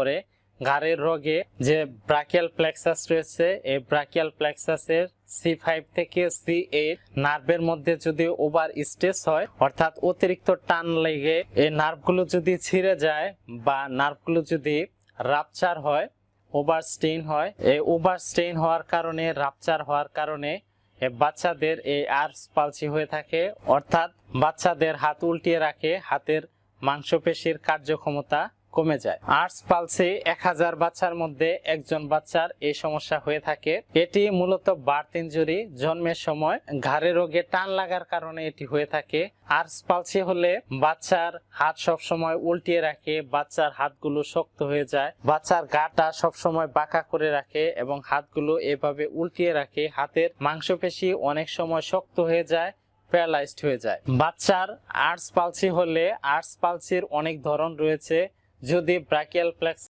পরে ঘাড়ের রোগে যে ব্রাকিয়াল প্লেক্সাস রয়েছে, এই ব্রাকিয়াল প্লেক্সাসের সি ফাইভ থেকে সি এইট নার্ভের মধ্যে যদি ওভার স্ট্রেস হয়, অর্থাৎ অতিরিক্ত টান লেগে এই নার্ভগুলো যদি ছিঁড়ে যায় বা নার্ভগুলো যদি রাপচার হয়, ওভার স্টেইন হয়, এই ওভার স্টেইন হওয়ার কারণে, রাপচার হওয়ার কারণে বাচ্চাদের এই আর্স পালসি হয়ে থাকে, অর্থাৎ বাচ্চাদের হাত উল্টিয়ে রাখে, হাতের মাংসপেশির কার্যক্ষমতা কমে যায়। আর্টস পালসি এক হাজার বাচ্চার মধ্যে একজন বাচ্চার এই সমস্যা হয়ে থাকে। এটি মূলত বার্থ ইনজুরি, জন্মের সময় ঘাড়ে রোগে টান লাগার কারণে এটি হয়ে থাকে। আর্টস পালসি হলে বাচ্চার হাত সব সময় উল্টিয়ে রাখে, বাচ্চার হাতগুলো শক্ত হয়ে যায়, বাচ্চার গাটা সব সময় বাঁকা করে রাখে এবং হাতগুলো এভাবে উল্টিয়ে রাখে। হাতের মাংসপেশি অনেক সময় শক্ত হয়ে যায়, প্যারালাইজড হয়ে যায়। বাচ্চার আর্টস পালসি হলে আর্টস পালসির অনেক ধরন রয়েছে। যদি ব্রাকিয়াল প্লেক্স